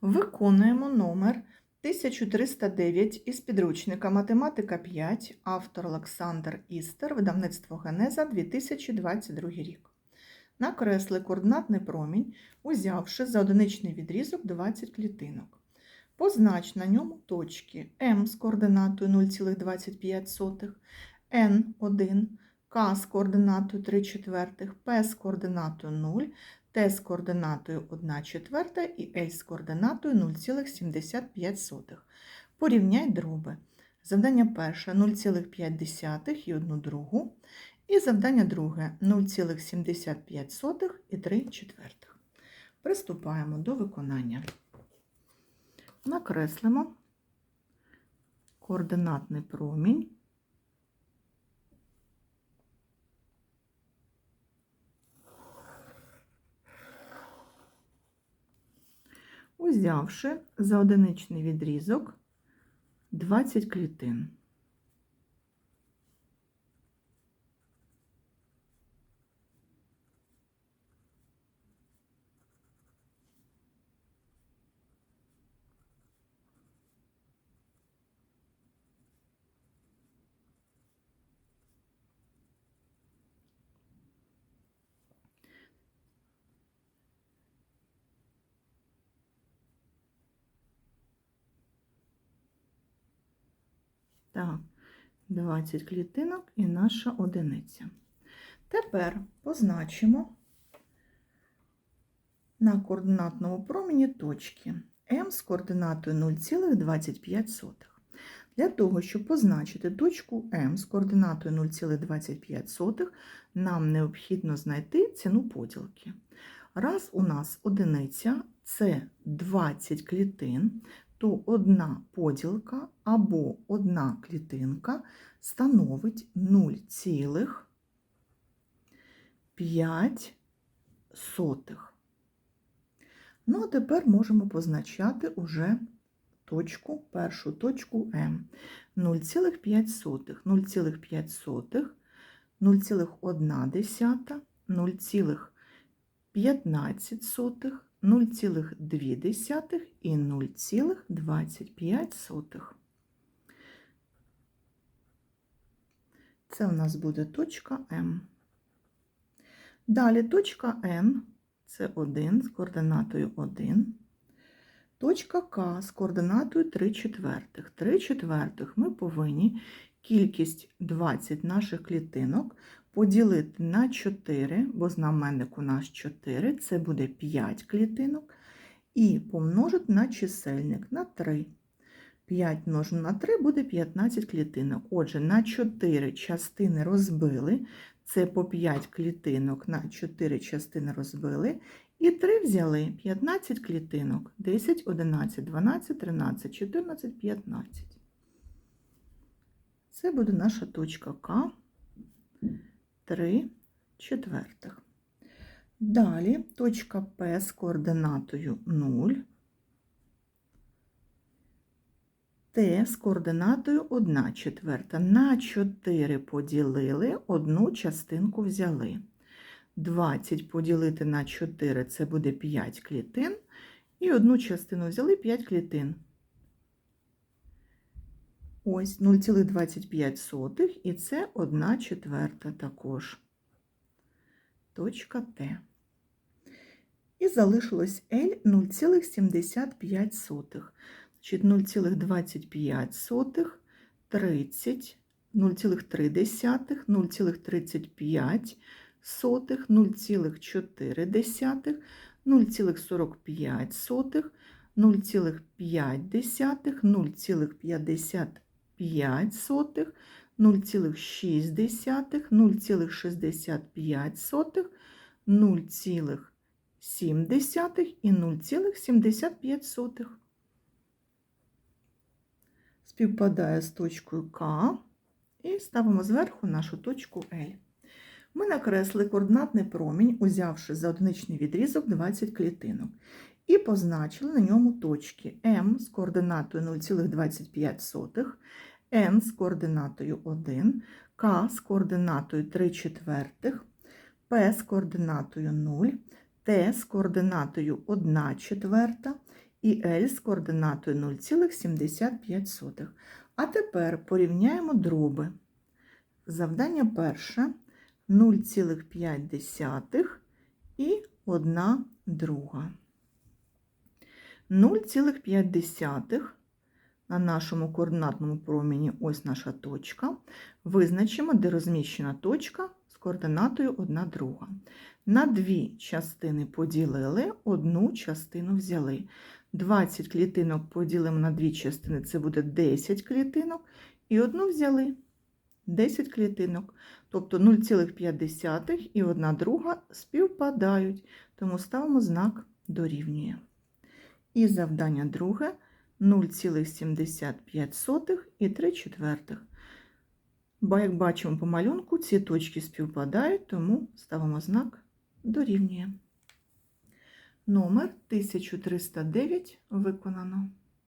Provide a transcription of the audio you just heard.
Виконуємо номер 1309 із підручника Математика 5, автор Олександр Істер, видавництво Генеза 2022 рік. Накресли координатний промінь, узявши за одиничний відрізок 20 клітинок. Познач на ньому точки М з координатою 0,25, N1, К з координатою 3 четвертих, П з координатою 0, Т з координатою 1 четверта і L з координатою 0,75. Порівняй дроби. Завдання перше 0,5 і 1 другу. І завдання друге 0,75 і 3 четвертих. Приступаємо до виконання. Накреслимо координатний промінь. Узявши за одиничний відрізок 20 клітин. Так, 20 клітинок і наша одиниця. Тепер позначимо на координатному промені точки М з координатою 0,25. Для того, щоб позначити точку М з координатою 0,25, нам необхідно знайти ціну поділки. Раз у нас одиниця це 20 клітин, то одна поділка або одна клітинка становить 0,5. Ну, а тепер можемо позначати уже точку, першу точку М. 0,5, 0,5, 0,1, 0,15, 0,2 і 0,25. Це у нас буде точка М. Далі точка N це 1 з координатою 1. Точка К з координатою 3 четвертих. 3 четвертих ми повинні кількість 20 наших клітинок поділити на 4, бо знаменник у нас 4, це буде 5 клітинок, і помножити на чисельник на 3. 5 множимо на 3 буде 15 клітинок. Отже, на 4 частини розбили, це по 5 клітинок на 4 частини розбили, і 3 взяли 15 клітинок, 10, 11, 12, 13, 14, 15. Це буде наша точка К. 3 четвертих. Далі точка П з координатою 0, Т з координатою 1 четверта. На 4 поділили, одну частинку взяли. 20 поділити на 4 це буде 5 клітин. І одну частину взяли 5 клітин. Ось 0,25 і це 1 четверта також. Точка Т. І залишилось L 0,75. Значить 0,25, 30, 0,3, 0,35, 0,4, 0,45, 0,5, 0,50 5 0,6, 0,65, 0,7 і 0,75. Співпадає з точкою К і ставимо зверху нашу точку L. Ми накресли координатний промінь, узявши за одиничний відрізок 20 клітинок, і позначили на ньому точки М з координатою 0,25, N з координатою 1, К з координатою 3 четвертих, П з координатою 0, Т з координатою 1 четверта і L з координатою 0,75. А тепер порівняємо дроби. Завдання перше 0,5 і 1 друга. 0,5 на нашому координатному промені ось наша точка. Визначимо, де розміщена точка з координатою 1 друга. На дві частини поділили, одну частину взяли. 20 клітинок поділимо на дві частини, це буде 10 клітинок, і одну взяли 10 клітинок. Тобто 0,5 і 1 друга співпадають, тому ставимо знак дорівнює. І завдання друге 0,75 і 3 четвертих. Бо, як бачимо по малюнку, ці точки співпадають, тому ставимо знак дорівнює. Номер 1309 виконано.